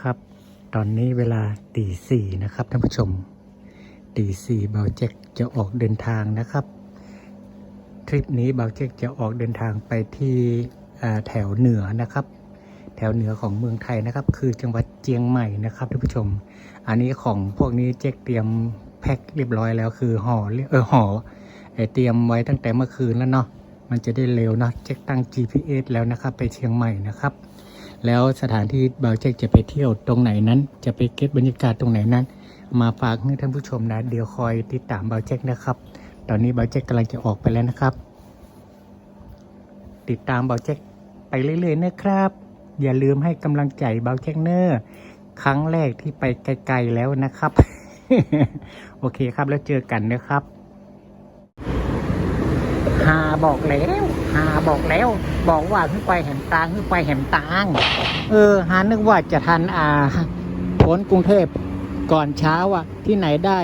นะครับ ตอนนี้เวลาตีสี่นะครับท่านผู้ชมตีสี่เบาเจ็กจะออกเดินทางนะครับ ทริปนี้เบาเจ็กจะออกเดินทางไปที่แถวเหนือนะครับ แถวเหนือของเมืองไทยนะครับ คือจังหวัดเจียงใหม่นะครับท่านผู้ชม อันนี้ของพวกนี้เจ๊กเตรียมแพ็คเรียบร้อยแล้วคือห่อเออห่อเอ่อเตรียมไว้ตั้งแต่เมื่อคืนแล้วเนาะมันจะได้เร็วนะเจ๊กตั้ง GPS แล้วนะครับ ไปเชียงใหม่นะครับ แล้วสถานที่เบาเจ๊กจะไปเที่ยวตรงไหนนั้น จะไปเก็บบรรยากาศตรงไหนนั้น มาฝากให้ท่านผู้ชมนะ เดี๋ยวคอยติดตามเบาเจ๊กนะครับ ตอนนี้เบาเจ๊กกำลังจะออกไปแล้วนะครับ ติดตามเบาเจ๊กไปเรื่อยๆนะครับ อย่าลืมให้กำลังใจเบาเจ๊กเนอร์ครั้งแรกที่ไปไกลๆแล้วนะครับ โอเคครับแล้วเจอกันนะครับหาบอกแล้วหาบอกแล้ว บอกว่าขึ้นไปแหมตางขึ้นไปแหมตาง เออหานึกว่าจะทันอ่าพ้นกรุงเทพก่อนเช้าอะ ที่ไหนได้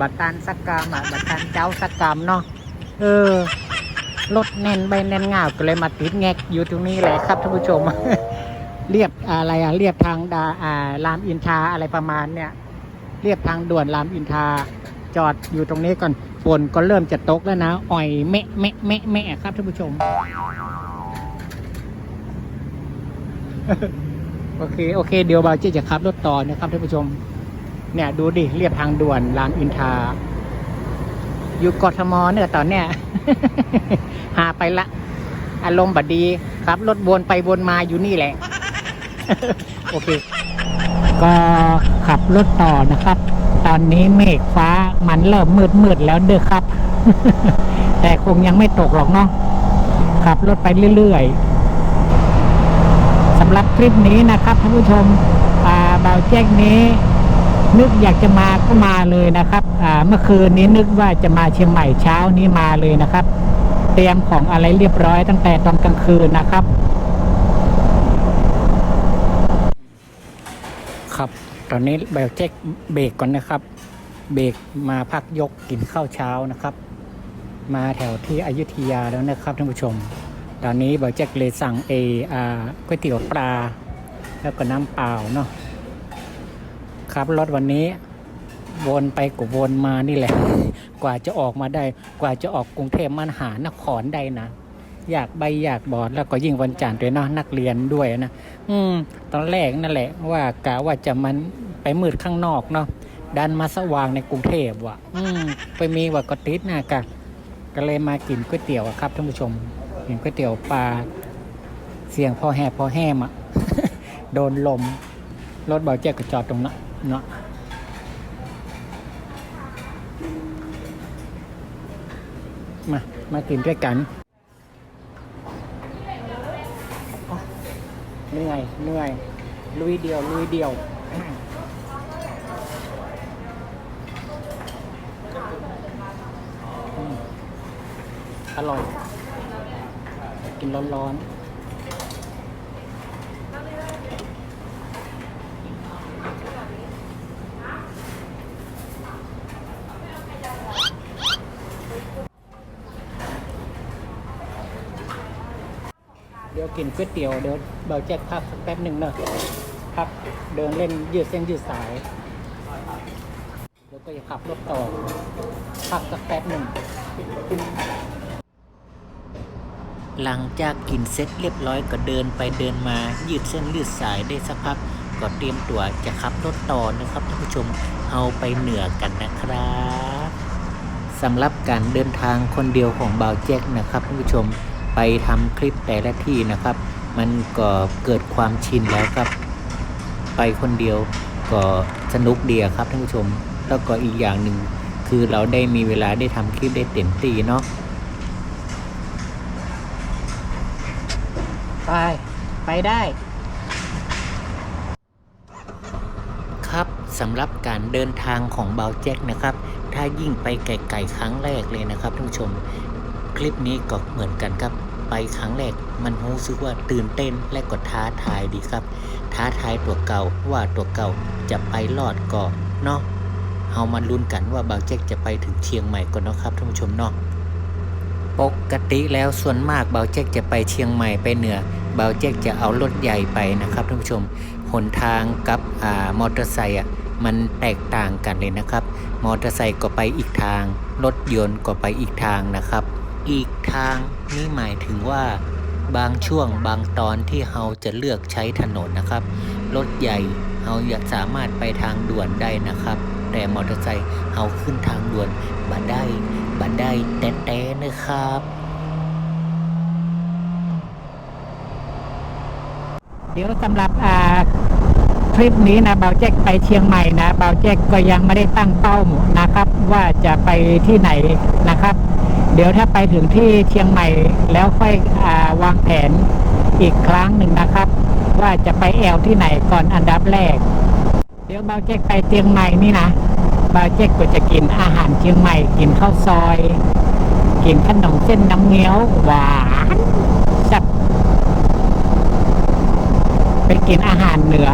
บัตรตันสักกรรมอะบัตรตันเจ้าสักกรรมเนาะเออรถแน่นใบแน่นงาก็เลยมาติดแงกอยู่ตรงนี้แหละครับท่านผู้ชม เรียบอะไรอะเรียบทางดาอ่ารามอินทราอะไรประมาณเนี่ยเรียบทางด่วนรามอินทราจอดอยู่ตรงนี้ก่อนฝนก็เริ่มจะตกแล้วนะอ่อยเมะเมะเมะเมะครับท่านผู้ชม โอเค โอเค เดี๋ยวบาเจจะขับรถต่อนะครับท่านผู้ชม เนี่ยดูดิเรียบทางด่วนรามอินทา อยู่กทมเนี่ยตอนเนี้ยหาไปละ อารมณ์บัดดีครับรถวนไปวนมาอยู่นี่แหละ โอเค ก็ขับรถต่อนะครับ ตอนนี้เมฆฟ้ามันเริ่มมืดมืดแล้วเด้อครับ แต่คงยังไม่ตกหรอกเนาะขับรถไปเรื่อยๆำหรับคลิปนี้นะครับท่านผู้ชมอ่าเบาแจ้งนี้ นึกอยากจะมาก็มาเลยนะครับอ่าเมื่อคืนนี้นึกว่าจะมาเชียงใหม่เช้านี้มาเลยนะครับ เตรียมของอะไรเรียบร้อยตั้งแต่ตอนกลางคืนนะครับ ครับ ตอนนี้เบลเจ็คเบรกก่อนนะครับ เบรกมาพักยกกินข้าวเช้านะครับ มาแถวที่อยุธยาแล้วนะครับท่านผู้ชม ตอนนี้เบลจ็คเลยสั่งเออก๋วยเตี๋ยวปลา แล้วก็น้ำเปล่าเนาะครับรถวันนี้วนไปกวนมานี่แหละ กว่าจะออกมาได้ กว่าจะออกกรุงเทพมหานครได้นะ อยากใบอยากบอดแล้วก็ยิ่งวันจันทร์ด้วยเนาะนักเรียนด้วยนะ อืม ตอนแรกนั่นแหละ ว่ากะว่าจะมันไปมืดข้างนอกเนาะดันมาสว่างในกรุงเทพว่ะ อืม ไปมีว่ากติดนะกะก็เลยมากินก๋วยเตี๋ยวครับท่านผู้ชม กินก๋วยเตี๋ยวปลาเสียงพอแห่พอแห่มอะ โดนลม รถเบาเจ็บก็จอดตรงนั้นเนาะมา มากินด้วยกันเหนื่อยเหนื่อย ลุยเดียว ลุยเดียวอร่อย กินร้อนๆ เดี๋ยวกินก๋วยเตี๋ยวเดี๋ยวเบาแจ็คพักสักแป๊บหนึ่งเนอะพักเดินเล่นยืดเส้นยืดสาย เดี๋ยวก็จะขับรถต่อ พักสักแป๊บหนึ่ง หลังจากกินเสร็จเรียบร้อยก็เดินไปเดินมายืดเส้นยืดสายได้สักพัก ก็เตรียมตัวจะขับรถต่อนะครับท่านผู้ชมเอาไปเหนือกันนะครับสำหรับการเดินทางคนเดียวของบ่าวแจ็คนะครับท่านผู้ชมไปทำคลิปแต่ละที่นะครับ มันก็เกิดความชินแล้วครับ ไปคนเดียวก็สนุกเดีอะครับท่านผู้ชม แล้วก็อีกอย่างหนึ่งคือเราได้มีเวลาได้ทำคลิปได้เต็มที่เนาะ ไป ไปได้ ครับสำหรับการเดินทางของเบาแจ็คนะครับ ถ้ายิ่งไปไกลๆครั้งแรกเลยนะครับท่านผู้ชม คลิปนี้ก็เหมือนกันครับ ไปครั้งแรกมันรู้สึกว่าตื่นเต้นและก็ท้าทายดีครับ ท้าทายตัวเก่าว่าตัวเก่าจะไปรอดก่อนเนาะเอามาลุ้นกันว่าเบาแจ็คจะไปถึงเชียงใหม่ก่อนเนาะครับท่านผู้ชมเนาะปกติแล้วส่วนมากเบาเจ๊กจะไปเชียงใหม่ไปเหนือ เบาเจ๊กจะเอารถใหญ่ไปนะครับท่านผู้ชมหนทางกับอ่ามอเตอร์ไซค์อะมันแตกต่างกันเลยนะครับ มอเตอร์ไซค์ก็ไปอีกทาง รถยนต์ก็ไปอีกทางนะครับ อีกทางนี่หมายถึงว่าบางช่วงบางตอนที่เราจะเลือกใช้ถนนนะครับ รถใหญ่เราอยากสามารถไปทางด่วนได้นะครับ แต่มอเตอร์ไซค์เราขึ้นทางด่วนบัดได้บัดได้แต่แต่นะครับ เดี๋ยวสำหรับอ่าทริปนี้นะเบาแจ็คไปเชียงใหม่นะเบาแจ็คก็ยังไม่ได้ตั้งเป้านะครับ ว่าจะไปที่ไหนนะครับ เดี๋ยวถ้าไปถึงที่เชียงใหม่แล้วค่อยอาวางแผนอีกครั้งหนึ่งนะครับ ว่าจะไปแอลที่ไหนก่อนอันดับแรก เดี๋ยวเบาแจ็คไปเชียงใหม่นี่นะเบาแจ็คก็จะกินอาหารเชียงใหม่ กินข้าวซอย กินขนมเส้นน้ำเงี้ยวหวานแซ่บ กินอาหารเหนือ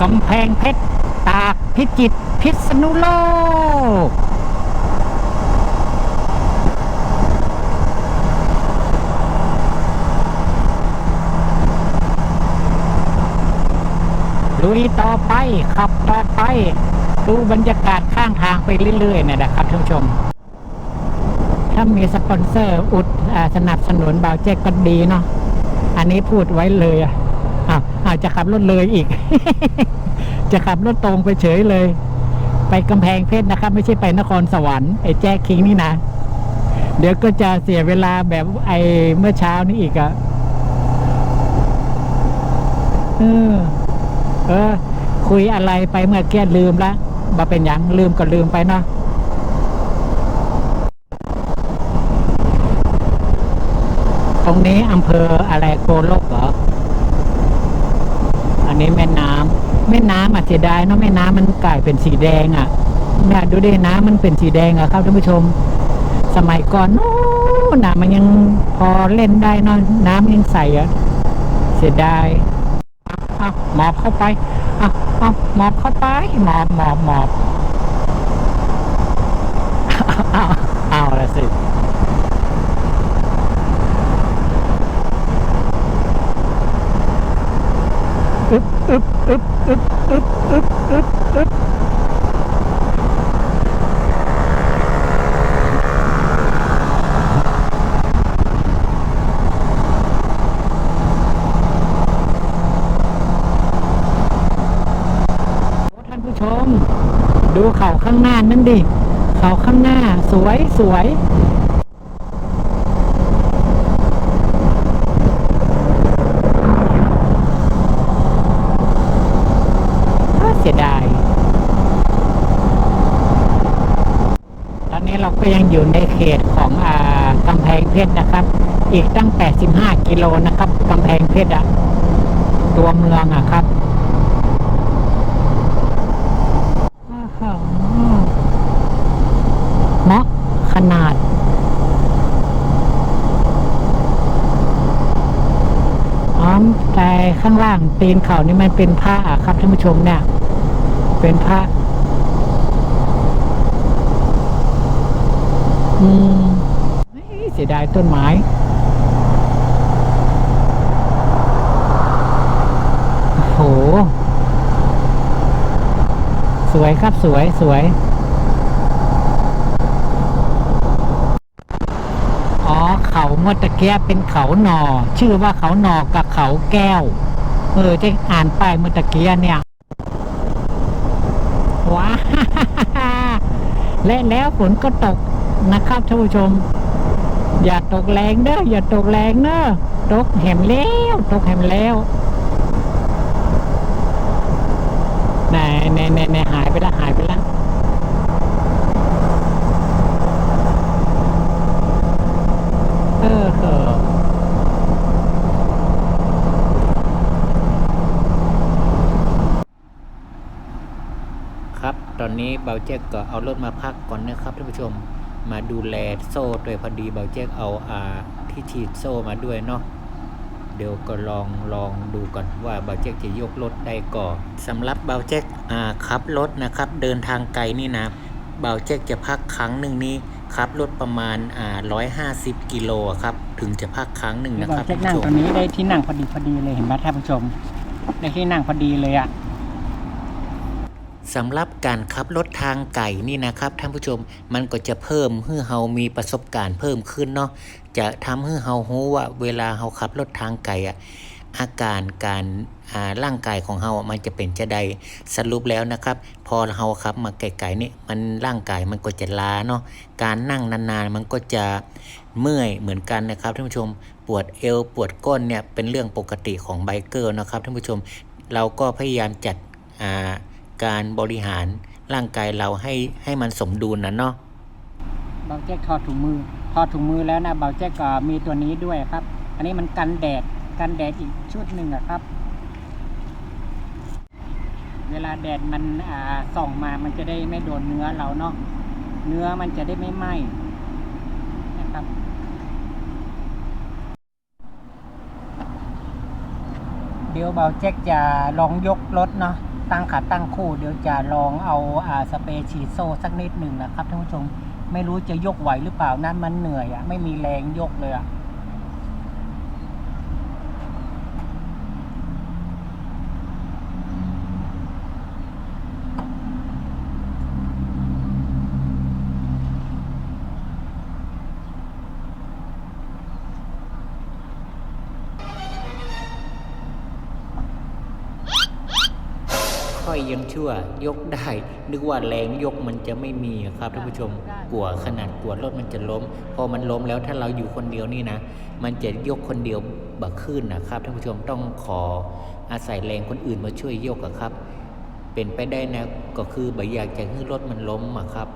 กำแพงเพชร ตากพิจิตรพิษณุโลก ลุยต่อไป ขับต่อไป ดูบรรยากาศข้างทางไปเรื่อยๆนะนะครับท่านผู้ชม ถ้ามีสปอนเซอร์อุดอสนับสนุนเบาเจ๊กก็ดีเนาะอันนี้พูดไว้เลยอะอ้าวจจะขับรถเลยอีก จะขับรถตรงไปเฉยเลย ไปกำแพงเพชรนะครับ ไม่ใช่ไปนครสวรรค์ไอ้แจ๊คคิงนี่นะ เดี๋ยวก็จะเสียเวลาแบบไอ้เมื่อเช้านี้อีกอะเออ เออ คุยอะไรไปเมื่อกี้ลืมละมาเป็นยังลืมก็ลืมไปเนาะ รงนี้อำเภออะไรโกลกเหรอ อันนี้แม่น้ำแม่น้ำอะเสียดายเนาะแม่น้ำมันกลายเป็นสีแดงอะเนี่ยดูดิน้ำมันเป็นสีแดงอะครับท่านผู้ชม สมัยก่อนนู้นน่ะมันยังพอเล่นได้เนาะน้ำยังใสอะเสียดายอะหมอบเข้าไปอะอะหมอบเข้าไปหมอบหมอบหมอบ เอาเอาละสิ อึบ อึบอึ๊บอึ๊บอึ๊บอึ๊บอึบอึบท่านผู้ชม ดูเขาข้างหน้านั่นดิ เขาข้างหน้าสวยสวยน่าเสียดาย ตอนนี้เรา ก็ยังอยู่ในเขตของอากำแพงเพชรนะครับ อีกตั้ง 85 กิโลนะครับกำแพงเพชรอะตัวเมืองอะครับอ้าเหมาะขนาดอ๋อแต่ข้างล่างตีนเขานี่มันเป็นผ้าอะครับท่านผู้ชมเนี่ย เป็นผ้า อืม เสียดายต้นไม้โห สวยครับสวยสวย อ๋อ เขาเมื่อตะเกียเป็นเขาหนอ ชื่อว่าเขาหนอกับเขาแก้ว เออที่อ่านป้ายเมื่อตะเกียเนี่ย ว้าและแล้วฝนก็ตก นะครับท่านผู้ชม อย่าตกแรงเด้ออย่าตกแรงเด้อตกแหมแล้วตกแหมแล้วไหนไหนไหนไหนหายไปละหายไปละเออเหอครับ ตอนนี้เบาเจ๊กก็เอารถมาพักก่อนนะครับท่านผู้ชม มาดูแลโซ่ด้วยพอดีเบาเจ๊กเอาอ่าที่ฉีดโซ่มาด้วยเนาะเดี๋ยวก็ลองลองดูก่อนว่าเบาเจ๊กจะยกรถได้ก่อนสำหรับเบาเจ๊กอ่าขับรถนะครับ เดินทางไกลนี่นะเบาเจ๊กจะพักครั้งหนึ่งนี้ขับรถประมาณอ่าร้อยห้าสิบกิโลอะครับถึงจะพักครั้งหนึ่งเดี๋ยนะวครับเช็คท่านนั่งผู้ชตมรงนี้ได้ที่นั่งพอดีพอดีเลยเห็นไหมท่านผู้ชมได้ที่นั่งพอดีเลยอะ สำหรับการขับรถทางไก่นี่นะครับท่านผู้ชมมันก็จะเพิ่มให้เฮามีประสบการณ์เพิ่มขึ้นเนาะจะทำให้เฮารู้ว่าเวลาเฮาขับรถทางไก่อะอาการการอ่าร่างกายของเฮามันจะเป็นจะใดสรุปแล้วนะครับ พอเฮาขับมาไกลๆนี่มันร่างกายมันก็จะล้าเนาะการนั่งนานๆมันก็จะเมื่อยเหมือนกันนะครับท่านผู้ชมปวดเอวปวดก้นเนี่ยเป็นเรื่องปกติของไบเกอร์นะครับท่านผู้ชม เราก็พยายามจัดอ่า การบริหารร่างกายเราให้ให้มันสมดุลนะเนาะเบาแจ็คถอดถุงมือถอดถุงมือแล้วนะเบาแจ็คก็มีตัวนี้ด้วยครับ อันนี้มันกันแดดกันแดดอีกชุดหนึ่งอะครับ เวลาแดดมันอ่าส่องมามันจะได้ไม่โดนเนื้อเราเนาะเนื้อมันจะได้ไม่ไหม้นะครับเดี๋ยวเบาแจ็คจะลองยกรถเนาะ ตั้งขาตั้งคู่เดี๋ยวจะลองเอาอ่าสเปรย์ฉีดโซ่สักนิดหนึ่งนะครับท่านผู้ชม ไม่รู้จะยกไหวหรือเปล่านั่นมันเหนื่อยอะไม่มีแรงยกเลยอะ ชั่วยกได้ นึกว่าแรงยกมันจะไม่มีอะครับท่านผู้ชมกลัวขนาดกลัวรถมันจะล้ม พอมันล้มแล้วถ้าเราอยู่คนเดียวนี่นะ มันจะยกคนเดียวบักขึ้นนะครับท่านผู้ชมต้องขออาศัยแรงคนอื่นมาช่วยยกอะครับ เป็นไปได้นะก็คือบ่อยากจะให้รถมันล้มอะครับ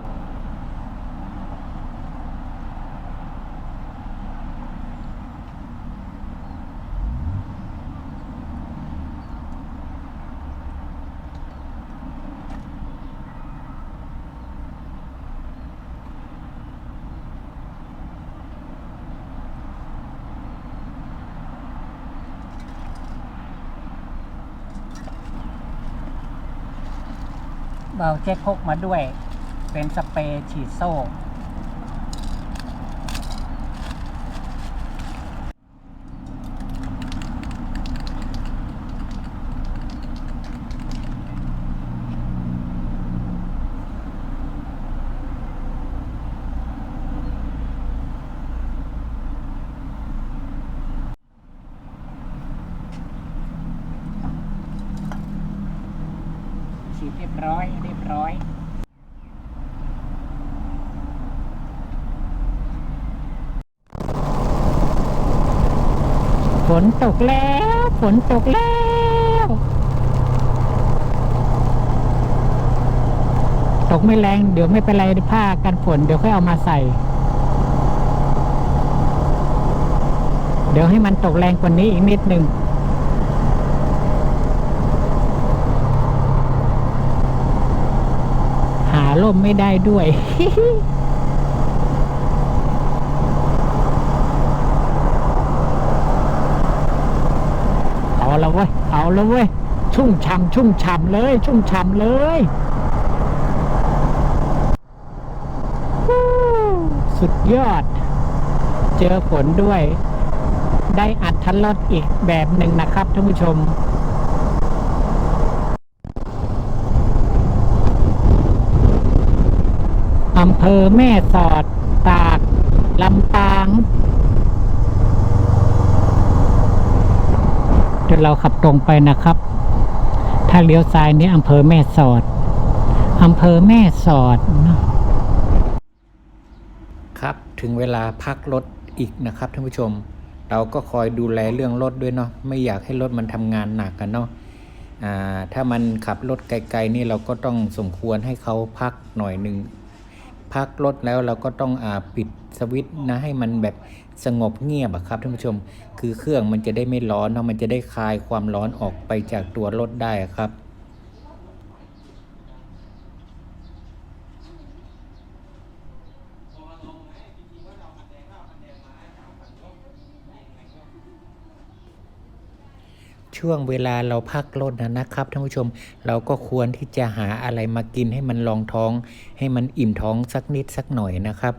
เราแจ็คพกมาด้วย เป็นสเปรย์ฉีดโซ่ ฉีดเรียบร้อย เรียบร้อย ฝนตกแล้ว ฝนตกแล้ว ตกไม่แรง เดี๋ยวไม่เป็นไรผ้ากันฝน เดี๋ยวค่อยเอามาใส่ เดี๋ยวให้มันตกแรงกว่านี้อีกนิดหนึ่งหาล่มไม่ได้ด้วย เอา ละเว้ยเว้ย ชุ่มฉ่ำชุ่มฉ่ำเลย ชุ่มฉ่ำเลยสุดยอด เจอฝนด้วย ได้อัดทันรถอีกแบบหนึ่งนะครับท่านผู้ชมอำเภอแม่สอด ตาก ลำปาง เดี๋ยวเราขับตรงไปนะครับ ถ้าเลี้ยวซ้ายนี่อำเภอแม่สอดอำเภอแม่สอดนะครับถึงเวลาพักรถอีกนะครับท่านผู้ชม เราก็คอยดูแลเรื่องรถด้วยเนาะไม่อยากให้รถมันทำงานหนักกันเนาะอ่าถ้ามันขับรถไกล ๆ นี่เราก็ต้องสมควรให้เขาพักหน่อยหนึ่งพักรถแล้วเราก็ต้องอาปิด สวิตนะให้มันแบบสงบเงียบอะครับท่านผู้ชม คือเครื่องมันจะได้ไม่ร้อนเนาะมันจะได้คลายความร้อนออกไปจากตัวรถได้ครับ ช่วงเวลาเราพักรถนะนะครับท่านผู้ชมเราก็ควรที่จะหาอะไรมากินให้มันรองท้อง ให้มันอิ่มท้องสักนิดสักหน่อยนะครับ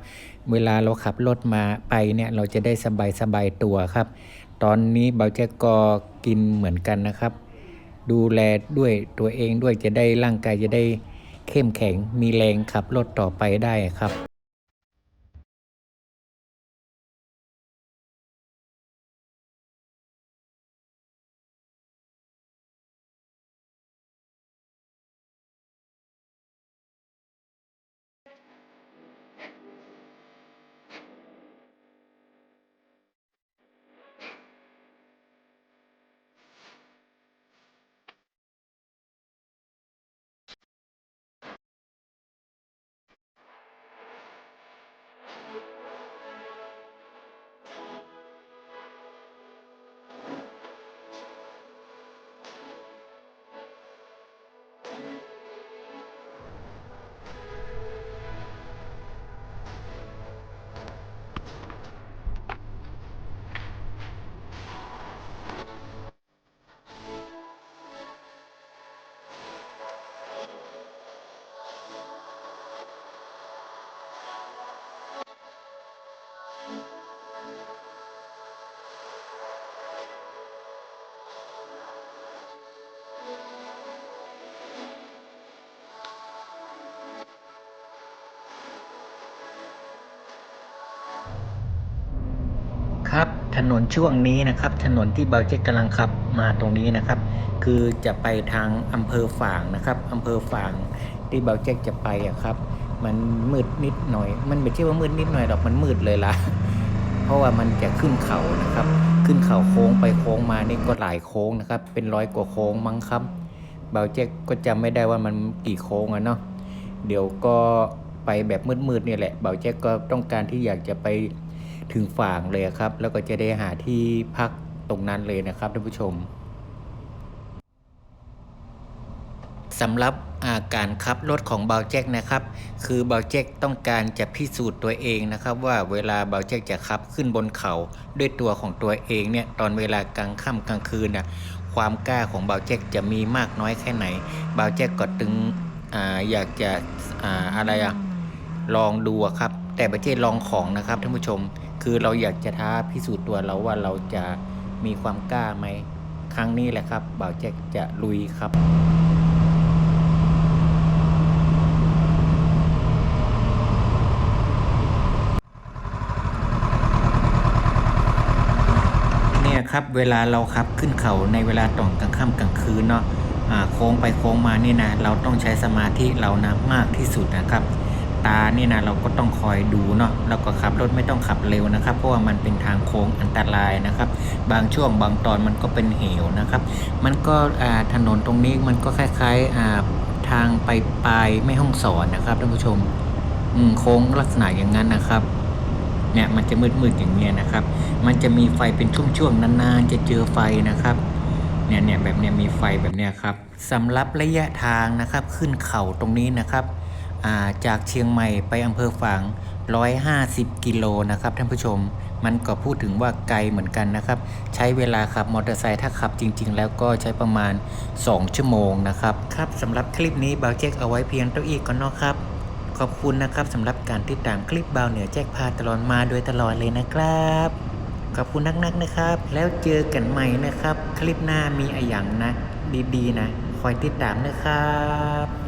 เวลาเราขับรถมาไปเนี่ยเราจะได้สบายสบายตัวครับ ตอนนี้เบาแจ๊กก็กินเหมือนกันนะครับ ดูแลด้วยตัวเองด้วยจะได้ร่างกายจะได้เข้มแข็งมีแรงขับรถต่อไปได้ครับ ถนนช่วงนี้นะครับ ถนนที่เบาเจกกำลังขับมาตรงนี้นะครับ คือจะไปทางอำเภอฝางนะครับอำเภอฝางที่เบาเจกจะไปอะครับ มันมืดนิดหน่อย มันไม่ใช่ว่ามืดนิดหน่อยหรอกมันมืดเลยล่ะ เพราะว่ามันจะขึ้นเขานะครับ ขึ้นเขาโค้งไปโค้งมานี่ก็หลายโค้งนะครับ เป็นร้อยกว่าโค้งมั้งครับ เบาเจกก็จำไม่ได้ว่ามันกี่โค้งอะเนาะเดี๋ยวก็ไปแบบมืดๆเนี่ยแหละ เบาแจ็คก็ต้องการที่อยากจะไป ถึงฝั่งเลยครับ แล้วก็จะได้หาที่พักตรงนั้นเลยนะครับท่านผู้ชมสำหรับอาการขับรถของเบาแจ็คนะครับ คือเบาแจ็คต้องการจะพิสูจน์ตัวเองนะครับ ว่าเวลาเบาแจ็คจะขับขึ้นบนเขาด้วยตัวของตัวเองเนี่ยตอนเวลากลางค่ำกลางคืนน่ะความกล้าของเบาแจ็คจะมีมากน้อยแค่ไหนเบาแจ็คก็ตึงอาอยากจะอ่าอะไรอะลองดูครับ แต่ไม่ใช่ลองของนะครับท่านผู้ชม คือเราอยากจะท้าพิสูจน์ตัวเราว่าเราจะมีความกล้าไหม ครั้งนี้แหละครับเบาวแจ็คจะลุยครับเนี่ยครับเวลาเราขับขึ้นเขาในเวลาตอนกลางค่ำกลางคืนเนาะโค้งไปโค้งมานี่นะเราต้องใช้สมาธิเรานะมากที่สุดนะครับ ตานี่นะเราก็ต้องคอยดูเนาะแล้วก็ขับรถไม่ต้องขับเร็วนะครับ เพราะว่ามันเป็นทางโค้งอันตรายนะครับ บางช่วงบางตอนมันก็เป็นเหวนะครับ มันก็ถนนตรงนี้มันก็คล้ายๆอ่าทางไปปลายไม่ห้องสอนนะครับท่านผู้ชมโค้งลักษณะอย่างนั้นนะครับเนี่ยมันจะมืดๆอย่างเงี้ยนะครับ มันจะมีไฟเป็นช่วงๆนานๆ จะเจอไฟนะครับเนี่ยเนี่ยแบบเนี้ยมีไฟแบบเนี้ยครับสำหรับระยะทางนะครับ ขึ้นเขาตรงนี้นะครับ จากเชียงใหม่ไปอำเภอฝาง 150 กิโลนะครับท่านผู้ชม มันก็พูดถึงว่าไกลเหมือนกันนะครับ ใช้เวลาขับมอเตอร์ไซค์ถ้าขับจริง ๆ แล้วก็ใช้ประมาณ 2 ชั่วโมงนะครับ ครับสำหรับคลิปนี้เบาเจ๊กเอาไว้เพียงเท่าอีกก่อนนะครับ ขอบคุณนะครับสำหรับการติดตามคลิปเบาเหนือแจ็คพาตลอดมาโดยตลอดเลยนะครับขอบคุณนักๆนะครับ แล้วเจอกันใหม่นะครับ คลิปหน้ามีอะไรอย่างนะ ดีๆนะ คอยติดตามนะครับ